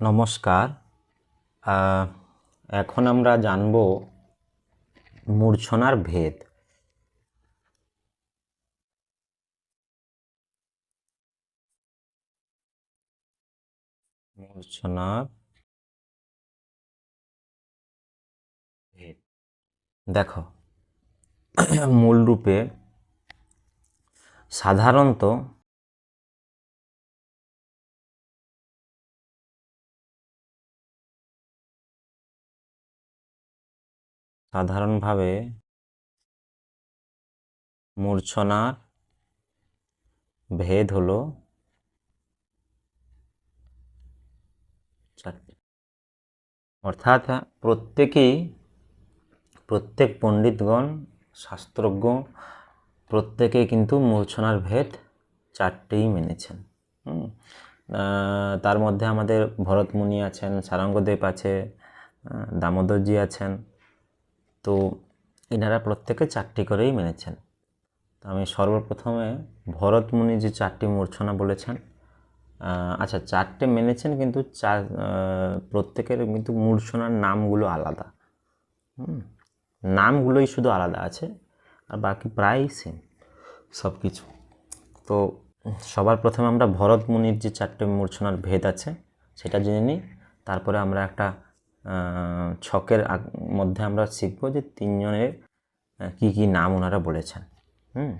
নমস্কার। এখন আমরা জানব মূর্ছনার ভেদ। মূর্ছনার ভেদ। দেখো মূল রূপে সাধারণত সাধারণভাবে মূর্ছনার ভেদ হলো চারটি। অর্থাৎ প্রত্যেকেই, প্রত্যেক পণ্ডিতগণ, শাস্ত্রজ্ঞ প্রত্যেকেই কিন্তু মূর্ছনার ভেদ চারটেই মেনেছেন। তার মধ্যে আমাদের ভরতমুনি আছেন, সারঙ্গদেব আছে দামোদরজি আছেন তো এনারা প্রত্যেকে চারটি করেই মেনেছেন। তো আমি সর্বপ্রথমে ভরতমুনি যে চারটি মূর্ছনা বলেছেন আচ্ছা চারটে মেনেছেন কিন্তু চার প্রত্যেকের কিন্তু মূর্ছনার নামগুলো আলাদা। হুম, নামগুলোই শুধু আলাদা আছে, আর বাকি প্রায় সেম সব কিছু তো সবার প্রথমে আমরা ভরতমুনির যে চারটে মূর্ছনার ভেদ আছে, সেটা জেনে নিই। তারপরে আমরা একটা ছকের মধ্যে আমরা শিখব যে তিনজনের কি কি নাম ওনারা বলেছেন। হুম?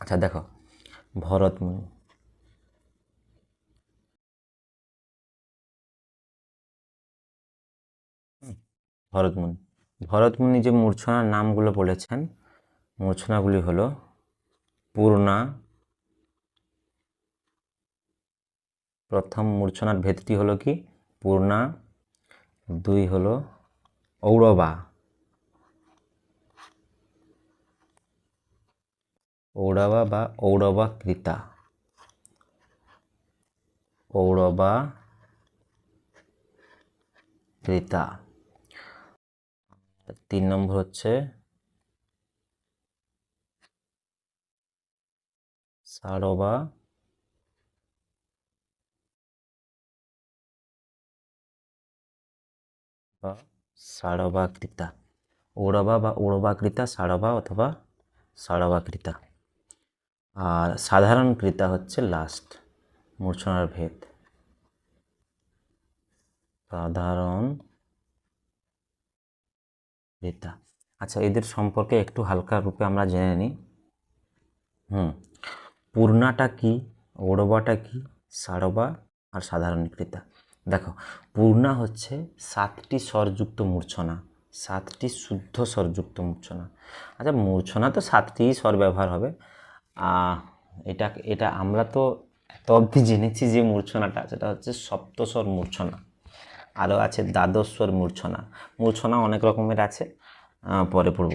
আচ্ছা দেখো। ভরতমুনি। ভরতমুনি। ভরতমুনি যে মূর্ছনার নামগুলো বলেছেন, মূর্ছনাগুলি হলো পূর্ণা, প্রথম মূর্ছনার ভেদটি হলো কি? পূর্ণা দুই হলো ঔরবা। ঔরবা বা ঔরবা কৃতা ঔরবা কৃতা তিন নম্বর হচ্ছে সারবা বা ঔরবা বা ঔরবাকৃতা সারবা অথবা সারবাকৃতা আর সাধারণ কৃতা হচ্ছে লাস্ট মূর্ছনার ভেদ সাধারণ কৃতা আচ্ছা এদের সম্পর্কে একটু হালকা রূপে আমরা জেনে নিই হুম পূর্ণাটা কি ঔরবাটা কি সারবা আর সাধারণ কৃতা দেখো, পূর্ণা হচ্ছে সাতটি স্বরযুক্ত মূর্ছনা, সাতটি শুদ্ধ স্বরযুক্ত মূর্ছনা। আচ্ছা মূর্ছনা তো সাতটিই স্বর ব্যবহার হবে। এটা এটা আমরা তো এত অবধি জেনেছি যে মূর্ছনাটা, সেটা হচ্ছে সপ্তস্বর মূর্ছনা। আরও আছে দ্বাদস্বর মূর্ছনা। মূর্ছনা অনেক রকমের আছে পরে পড়ব।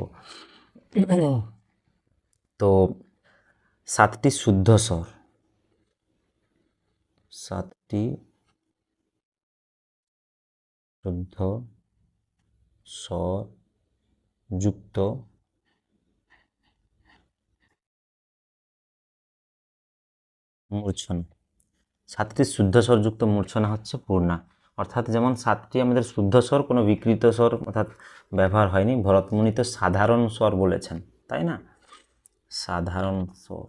তো সাতটি শুদ্ধ স্বর, সাতটি শুদ্ধ স্বর যুক্ত। মূর্ছনা। সাতটি শুদ্ধ স্বরযুক্ত মূর্ছনা হচ্ছে পূর্ণা। অর্থাৎ যেমন সাতটি আমাদের শুদ্ধ স্বর, কোনো বিকৃত স্বর অর্থাৎ ব্যবহার হয়নি, ভরতমুনি তো সাধারণ স্বর বলেছেন, তাই না? সাধারণ স্বর।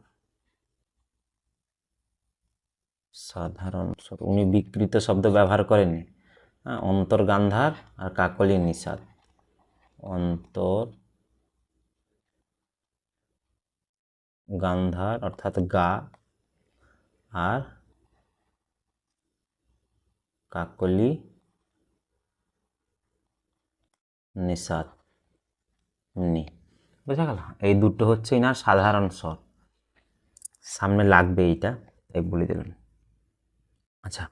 সাধারণ স্বর। উনি বিকৃত শব্দ ব্যবহার করেননি। হ্যাঁ অন্তর গান্ধার আর কাকলি নিষাদ। অন্তর গান্ধার অর্থাৎ গা আর কাকলি নিষাদ। নি। বোঝা গেল? এই দুটো হচ্ছে ইনার সাধারণ স্বর। সামনে লাগবে এইটা, তাই বলে দিলাম। আচ্ছা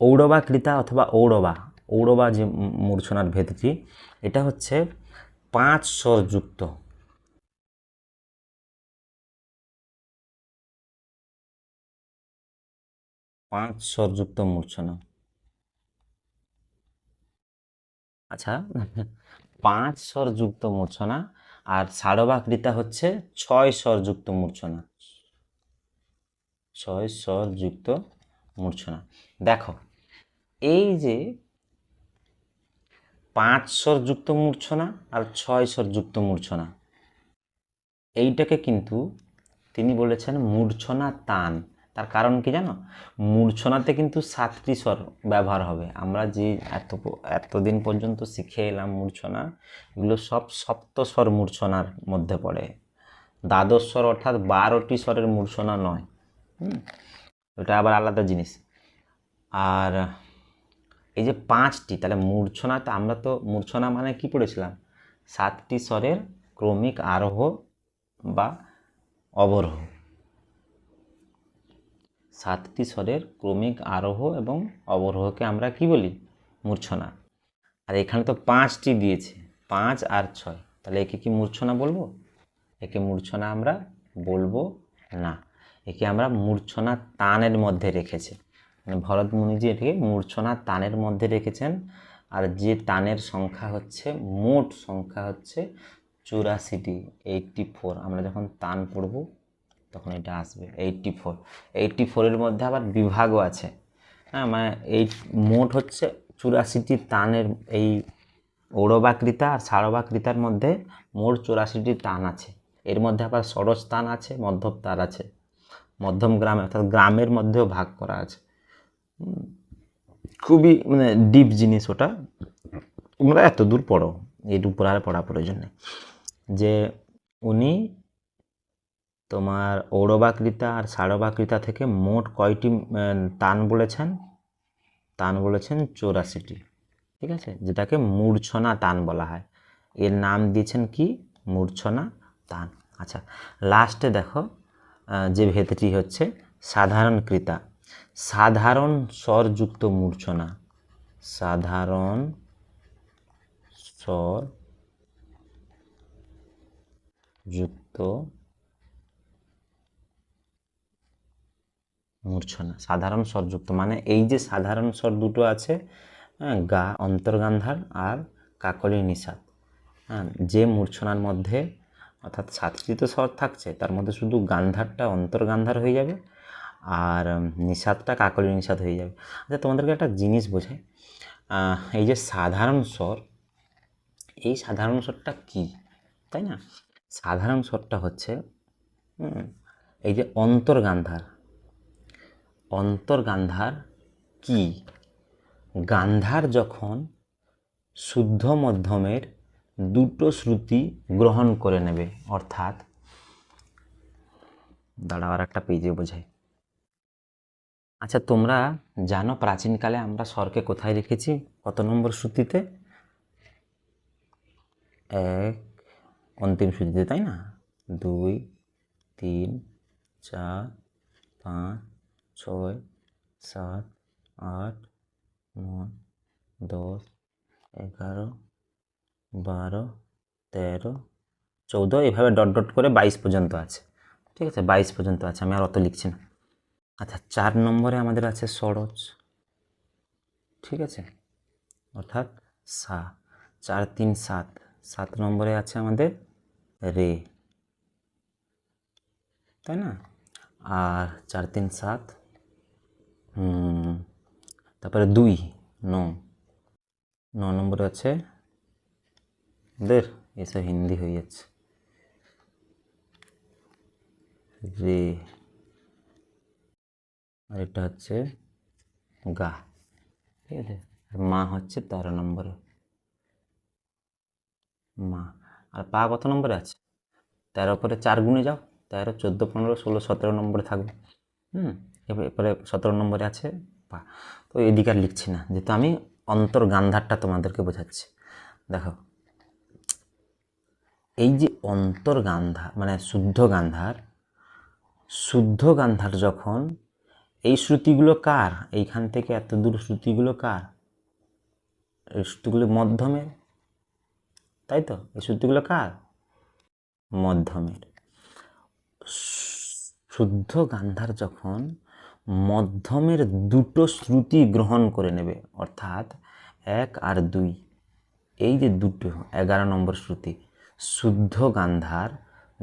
ঔরবা কৃতা অথবা ঔরবা ঔরবা যে মূর্ছনার ভেদটি, এটা হচ্ছে পাঁচ স্বরযুক্ত পাঁচ স্বরযুক্ত মূর্ছনা। আচ্ছা পাঁচ স্বরযুক্ত মূর্ছনা আর সারবা সারবাকৃতা হচ্ছে ছয় স্বরযুক্ত মূর্ছনা। ছয় স্বরযুক্ত মূর্ছনা। দেখো এই যে পাঁচ স্বরযুক্ত মূর্ছনা আর ছয় স্বরযুক্ত মূর্ছনা, এইটাকে কিন্তু তিনি বলেছেন মূর্ছনা তান। তার কারণ কি জানো? মূর্ছনাতে কিন্তু সাতটি স্বর ব্যবহার হবে। আমরা যে এত এতদিন পর্যন্ত শিখে এলাম মূর্ছনা, এগুলো সব সপ্তস্বর মূর্ছনার মধ্যে পড়ে। দ্বাদশ স্বর অর্থাৎ বারোটি স্বরের মূর্ছনা নয়। ওটা আবার আলাদা জিনিস। আর এই যে পাঁচটি, তাহলে মূর্ছনাতে আমরা তো মূর্ছনা মানে কি পড়েছিলাম? সাতটি স্বরের ক্রমিক আরোহ বা অবরোহ। সাতটি স্বরের ক্রমিক আরোহ এবং অবরোহকে আমরা কি বলি? মূর্ছনা। আর এখানে তো পাঁচটি দিয়েছে, পাঁচ আর ছয়। তাহলে একে কি মূর্ছনা বলব? একে মূর্ছনা আমরা বলব না। একে আমরা মূর্ছনা তানের মধ্যে রেখেছি। ভরত মুনিজি এটিকে মূর্ছনা তানের মধ্যে রেখেছেন, আর যে তানের সংখ্যা হচ্ছে, মোট সংখ্যা হচ্ছে চুরাশিটি এইটটি ফোর আমরা যখন তান পড়ব, তখন এটা আসবে এইটটি ফোর এইটটি ফোরের মধ্যে আবার বিভাগও আছে। হ্যাঁ মানে এই মোট হচ্ছে চুরাশিটি তানের এই ঔরবাকৃতা আর সারবাকৃতার মধ্যে মোট চুরাশিটি টান আছে। এর মধ্যে আবার ষড়জ তান আছে মধ্যম তার আছে। মধ্যম গ্রামে, অর্থাৎ গ্রামের মধ্যেও ভাগ করা আছে। খুবই মানে ডিপ জিনিস ওটা। তোমরা এত দূর পড়ো এর উপর আর পড়া প্রয়োজন নেই। যে উনি তোমার ঔরবাকৃতা আর সারবাকৃতা থেকে মোট কয়টি তান বলেছেন? তান বলেছেন চৌরাশিটি, ঠিক আছে? যেটাকে মূর্ছনা তান বলা হয়। এর নাম দিয়েছেন কি? মূর্ছনা তান। আচ্ছা লাস্টে দেখো যে ভেদটি হচ্ছে সাধারণ কৃতা। সাধারণ স্বরযুক্ত মূর্ছনা। সাধারণ স্বর যুক্ত মূর্ছনা। সাধারণ স্বরযুক্ত মানে এই যে সাধারণ স্বর দুটো আছে হ্যাঁ, গা অন্তর্গান্ধার আর কাকলি নিষাদ। হ্যাঁ যে মূর্ছনার মধ্যে অর্থাৎ সাতটি তো স্বর থাকছে তার মধ্যে শুধু গান্ধারটা অন্তর্গান্ধার হয়ে যাবে আর নিষাদটা কাকলি নিষাদ হয়ে যাবে। আচ্ছা তোমাদেরকে একটা জিনিস বোঝাই। এই যে সাধারণ স্বর, এই সাধারণ স্বরটা কি? তাই না? সাধারণ স্বরটা হচ্ছে এই যে অন্তর্গান্ধার। অন্তর্গান্ধার কি? গান্ধার যখন শুদ্ধ মধ্যমের দুটো শ্রুতি গ্রহণ করে নেবে, অর্থাৎ, দাঁড়াও আর একটা পেজে বোঝাই। আচ্ছা তোমরা জানো প্রাচীনকালে আমরা স্বরকে কোথায় রেখেছি? কত নম্বর শ্রুতিতে এক, অন্তিম শ্রুতিতে তাই না? দুই, তিন, চার, পাঁচ, ছয়, সাত, আট, নয়, দশ, এগারো, বারো, তেরো, চৌদ্দ এভাবে ডট ডট করে বাইশ পর্যন্ত আছে। ঠিক আছে, বাইশ পর্যন্ত আছে, আমি আর অত লিখছি না। আচ্ছা চার নম্বরে আমাদের আছে সরজ। ঠিক আছে? অর্থাৎ সা। চার তিন সাত। সাত নম্বরে আছে আমাদের রে। তাই না? আর চার তিন সাত তারপরে দুই, ন। ন নম্বরে আছে দের এসব হিন্দি হয়ে যাচ্ছে। রে। আর এটা হচ্ছে গা, ঠিক আছে? আর মা হচ্ছে তেরো নম্বরে। মা, আর পা কত নম্বরে আছে? তেরো পরে চার গুণে যাও, তেরো, চোদ্দ, পনেরো, ষোলো, সতেরো নম্বরে থাকবে। হুম এরপরে সতেরো নম্বরে আছে পা। তো এদিকে আর লিখছি না, যেহেতু আমি অন্তর্গান্ধারটা তোমাদেরকে বোঝাচ্ছি। দেখো, এই যে অন্তর্গান্ধা মানে শুদ্ধ গান্ধার শুদ্ধ গান্ধার যখন এই শ্রুতিগুলো কার? এইখান থেকে এত দূর শ্রুতিগুলো কার? এই শ্রুতিগুলো মধ্যমের? তাই তো? এই শ্রুতিগুলো কার? মধ্যমের। শুদ্ধ গান্ধার যখন মধ্যমের দুটো শ্রুতি গ্রহণ করে নেবে, অর্থাৎ এক আর দুই, এই যে দুটো, এগারো নম্বর শ্রুতি, শুদ্ধ গান্ধার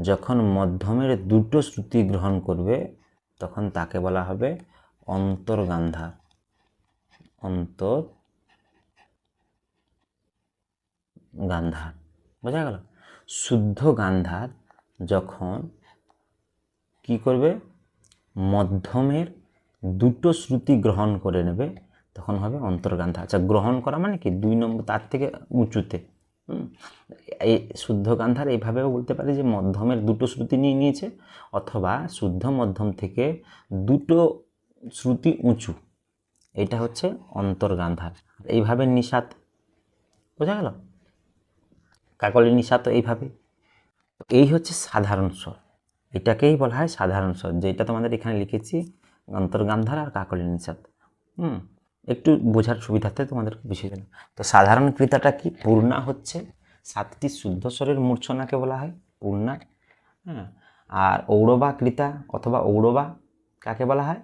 যখন মধ্যমের দুটো শ্রুতি গ্রহণ করবে তখন তাকে বলা হবে অন্তর্গান্ধার অন্তর গান্ধার বোঝা গেল? শুদ্ধ গান্ধার যখন কি করবে? মধ্যমের দুটো শ্রুতি গ্রহণ করে নেবে, তখন হবে অন্তর্গান্ধা। আচ্ছা গ্রহণ করা মানে কি? দুই নম্বর, তার থেকে উঁচুতে। এই শুদ্ধ গান্ধার এইভাবেও বলতে পারে যে মধ্যমের দুটো শ্রুতি নিয়ে নিয়েছে, অথবা শুদ্ধ মধ্যম থেকে দুটো শ্রুতি উঁচু। এটা হচ্ছে অন্তর্গান্ধার এইভাবে নিষাদ। বোঝা গেল? কাকলি নিষাদ এইভাবে এই হচ্ছে সাধারণ স্বর। এটাকেই বলা হয় সাধারণ স্বর, যেটা তোমাদের এখানে লিখেছি অন্তর্গান্ধার আর কাকলি নিষাদ। হুম। একটু বোঝার সুবিধার্থে তোমাদেরকে বিষয় দিলাম। তো সাধারণ কৃতাটা কি? পূর্ণা হচ্ছে সাতটি শুদ্ধ স্বরের মূর্ছনাকে বলা হয়, পূর্ণা। হ্যাঁ? আর ঔরবা কৃতা অথবা ঔরবা কাকে বলা হয়?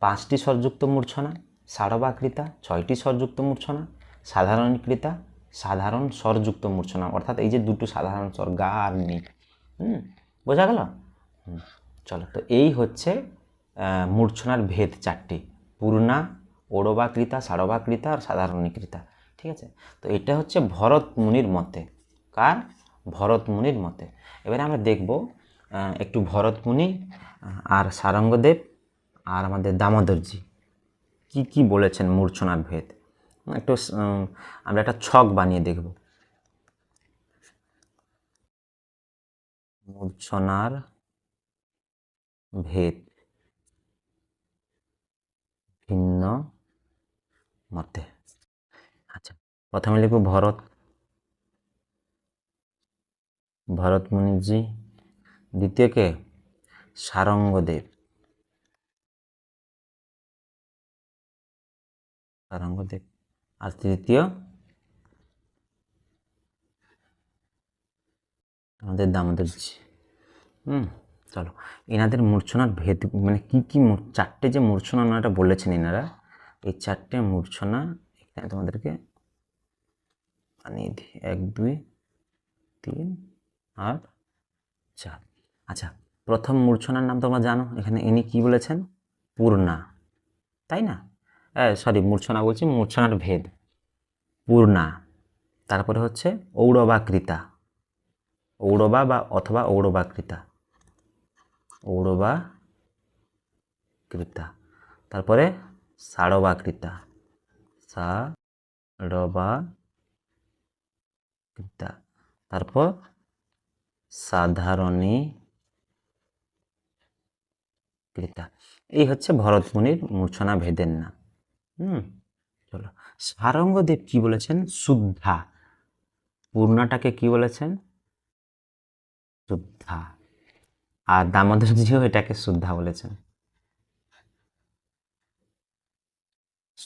পাঁচটি স্বরযুক্ত মূর্ছনা, সারবা কৃতা ছয়টি স্বরযুক্ত মূর্ছনা, সাধারণ কৃতা সাধারণ স্বরযুক্ত মূর্ছনা। অর্থাৎ এই যে দুটো সাধারণ স্বর, গা আর নি বোঝা গেল? চলো। তো এই হচ্ছে মূর্ছনার ভেদ চারটি, পূর্ণা ওড়বাকৃতা সারবাকৃতা আর সাধারণীকৃতা, ঠিক আছে? তো এটা হচ্ছে ভরত মুনির মতে। কার? ভরত মুনির মতে। এবারে আমরা দেখব একটু ভরত মুনি আর সারঙ্গদেব, আর আমাদের দামোদরজি। কি কি বলেছেন মূর্ছনার ভেদ? একটু আমরা একটা ছক বানিয়ে দেখব। মূর্ছনার ভেদ ভিন্ন মতে আচ্ছা প্রথমে লিখব ভরত। ভরত মুনিজি। দ্বিতীয় কে? সারঙ্গদেব। সারঙ্গদেব। আর তৃতীয়? আমাদের দামোদরজি। হুম, চলো। এনাদের মূর্ছনার ভেদ মানে কি কি চারটে যে মূর্ছনা ওনারা বলেছেন এনারা এই চারটে মূর্ছনা এখানে তোমাদেরকে বানিয়ে দিই। এক, দুই, তিন, আর চার। আচ্ছা প্রথম মূর্ছনার নাম তোমরা জানো? এখানে ইনি কি বলেছেন? পূর্ণা। তাই না? সরি মূর্ছনা বলছি, মূর্ছনার ভেদ। পূর্ণা। তারপরে হচ্ছে ঔড়বাকৃতা ঔড়বা বা অথবা ঔড়বাকৃতা ঔড়বা কৃতা তারপরে সাড়বাকৃতা সাড়বা কৃতা তারপর সাধারণী কৃতা এই হচ্ছে ভরতমুনির মূর্ছনা ভেদের নাম হুম চলো সারঙ্গদেব কি বলেছেন শুদ্ধা পূর্ণাটাকে কি বলেছেন শুদ্ধা আর দামোদরজিও এটাকে শুদ্ধা বলেছেন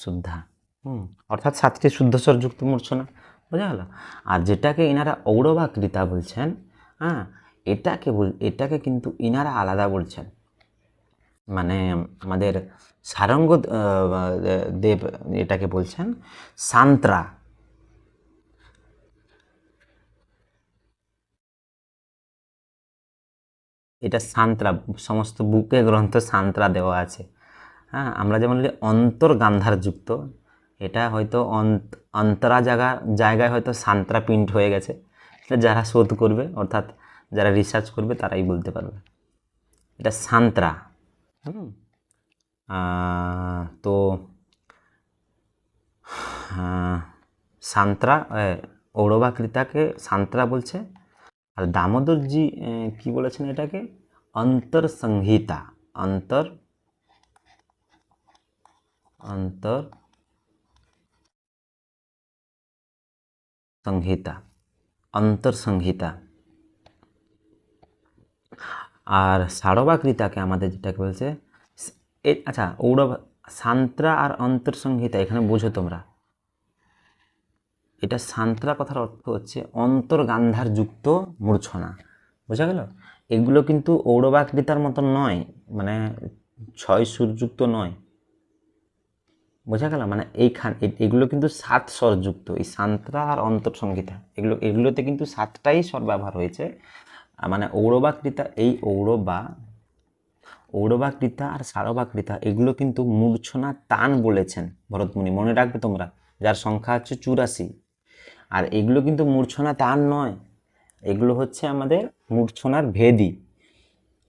শুদ্ধা হুম। অর্থাৎ সাতটি শুদ্ধস্বর যুক্ত মূর্ছনা বোঝা গেল? আর যেটাকে ইনারা ঔরবা কৃতা বলছেন হ্যাঁ এটাকে বল এটাকে কিন্তু ইনারা আলাদা বলছেন। মানে আমাদের সারঙ্গ দেব এটাকে বলছেন সান্ত্রা। এটা সান্ত্রা সমস্ত বুকে গ্রন্থ সান্ত্রা দেওয়া আছে। হ্যাঁ আমরা যেমন বলি অন্তর্গান্ধার যুক্ত এটা হয়তো অন্ত- অন্তরা জায়গা জায়গায় হয়তো সান্ত্রা প্রিন্ট হয়ে গেছে। এটা যারা শোধ করবে অর্থাৎ যারা রিসার্চ করবে তারাই বলতে পারবে। এটা সান্ত্রা। হুম। তো সান্ত্রা ঔরবাকৃতাকে সান্ত্রা বলছে। আর দামোদরজি কি বলেছেন এটাকে? অন্তর সংহিতা অন্তর অন্তর সংহিতা অন্তর সংহিতা। আর সাড়বাকৃতাকে আমাদের যেটাকে বলছে আচ্ছা ঔরব, সান্ত্রা আর অন্তর সংহিতা, এখানে বুঝো তোমরা। এটা সান্ত্রা কথার অর্থ হচ্ছে অন্তর্গান্ধার যুক্ত মূর্ছনা। বোঝা গেল? এগুলো কিন্তু ঔরবাকৃতার মতো নয় মানে ছয় সুরযুক্ত নয়। বোঝা গেল? মানে এইখান এগুলো কিন্তু সাত স্বরযুক্ত, এই সান্ত্রা আর অন্তর সংহিতা এগুলো, এগুলোতে কিন্তু সাতটাই স্বর ব্যবহার হয়েছে মানে ঔরবাকৃতা, এই ঔরবা ঔড়বাকৃতা আর সারবাকৃতা, এগুলো কিন্তু মূর্ছনা তান বলেছেন ভরতমুনি। মনে রাখবে তোমরা, যার সংখ্যা হচ্ছে চুরাশি। আর এগুলো কিন্তু মূর্ছনা তান নয়, এগুলো হচ্ছে আমাদের মূর্ছনার ভেদি।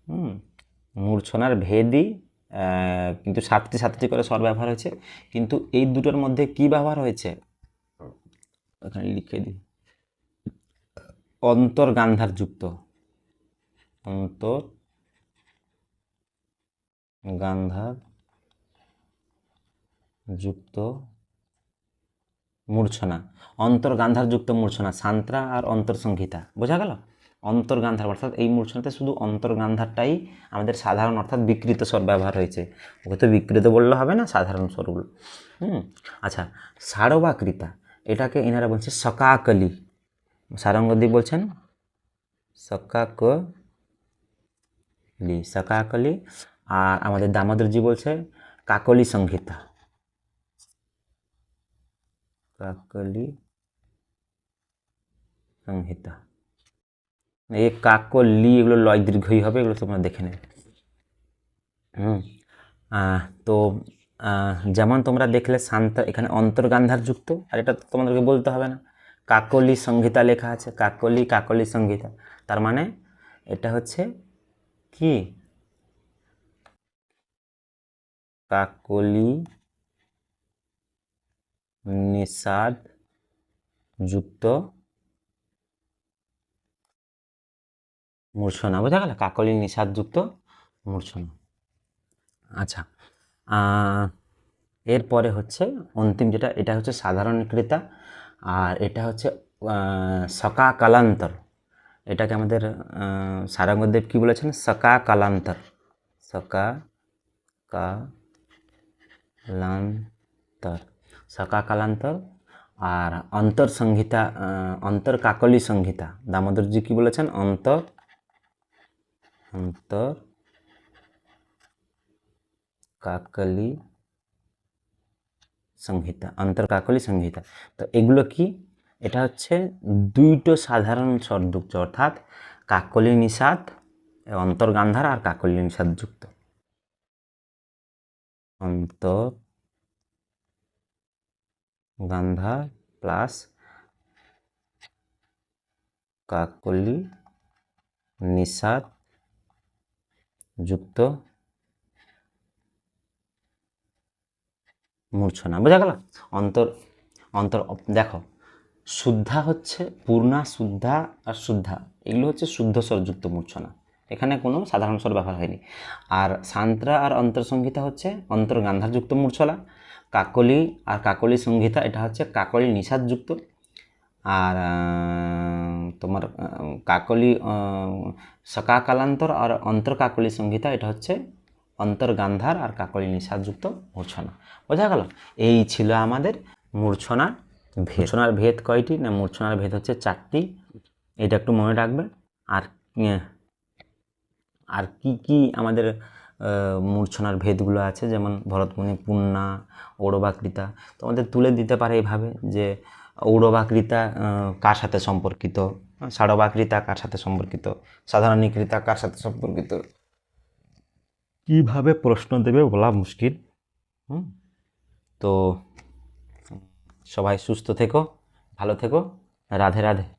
হুম, মূর্ছনার ভেদি কিন্তু সাতটি সাতটি করে স্বর ব্যবহার হয়েছে। কিন্তু এই দুটোর মধ্যে কি ব্যবহার হয়েছে? এখানে লিখে দিই। অন্তর গান্ধার যুক্ত অন্তর গান্ধার যুক্ত মূর্ছনা। অন্তর গান্ধার যুক্ত মূর্ছনা, সান্ত্রা আর অন্তর সংহিতা বোঝা গেল? অন্তর গান্ধার অর্থাৎ এই মূর্ছনাতে শুধু অন্তর্গান্ধারটাই আমাদের সাধারণ, অর্থাৎ বিকৃত স্বর ব্যবহার হয়েছে। ওকে তো বিকৃত বললে হবে না, সাধারণ স্বরগুলো। হুম আচ্ছা সারবাকৃতা, এটাকে এনারা বলছে সকাকলি। সারঙ্গদ্বীপ বলছেন সকাকলি সকাকলি। আর আমাদের দামোদরজি বলছে কাকলি সংহিতা। কাকলি সংহিতা। এই কাকলি এগুলো লয় দীর্ঘই হবে, এগুলো তোমরা দেখে নেবে। হুম। তো যেমন তোমরা দেখলে শান্ত, এখানে অন্তর্গান্ধার যুক্ত, আর এটা তোমাদেরকে বলতে হবে না। কাকলি সংহিতা লেখা আছে কাকলি কাকলি সংহিতা তার মানে এটা হচ্ছে কি? কাকলি নিষাদ যুক্ত মূর্ছনা বোঝা গেল? কাকলি নিষাদ যুক্ত মূর্ছনা আচ্ছা এরপরে হচ্ছে অন্তিম যেটা, এটা হচ্ছে সাধারণ ক্রেতা আর এটা হচ্ছে সকা কালান্তর এটাকে আমাদের সারঙ্গদেব কি বলেছেন? সকা কালান্তর সকা কালান্তর সকা কালান্তর আর অন্তর সংহিতা অন্তর কাকলি সংহিতা। দামোদরজি কি বলেছেন? অন্তর অন্তর কাকলি সংহিতা অন্তর্কাকলি সংহিতা। তো এগুলো কি? এটা হচ্ছে দুইটো সাধারণ স্বরযুক্ত, অর্থাৎ কাকলি নিষাদ অন্তর্গান্ধার আর কাকলি নিষাদ যুক্ত। অন্তর গান্ধা প্লাস কাকলি নিষাদ যুক্ত মূর্ছনা বোঝা গেল? অন্তর অন্তর দেখো, শুদ্ধা হচ্ছে পূর্ণা, শুদ্ধা আর শুদ্ধা, এগুলো হচ্ছে শুদ্ধ স্বরযুক্ত মূর্ছনা এখানে কোনো সাধারণ স্বর ব্যবহার হয়নি। আর সান্ত্রা আর অন্তর সংহিতা হচ্ছে অন্তর গান্ধারযুক্ত মূর্ছনা কাকলি আর কাকলি সংহিতা, এটা হচ্ছে কাকলি নিষাদযুক্ত আর তোমার কাকলি সকা কালান্তর আর অন্তর কাকলি সংহিতা এটা হচ্ছে অন্তর গান্ধার আর কাকলি নিষাদযুক্ত মূর্ছনা। বোঝা গেল? এই ছিল আমাদের মূর্ছনার ভেদ। মূর্ছনার ভেদ কয়টি? না, মূর্ছনার ভেদ হচ্ছে চারটি। এটা একটু মনে রাখবে। আর আর কি কি আমাদের মূর্ছনার ভেদগুলো আছে? যেমন ভরতমণি পুণ্যা ঔড়বাকৃতা তোমাদের তুলে দিতে পারে এইভাবে যে ঔড়বাকৃতা কার সাথে সম্পর্কিত? সাড়বাকৃতা কার সাথে সম্পর্কিত? সাধারণীকৃতা কার সাথে সম্পর্কিত? কীভাবে প্রশ্ন দেবে বলা মুশকিল। হুম? তো সবাই সুস্থ থেকো, ভালো থেকো। রাধে রাধে।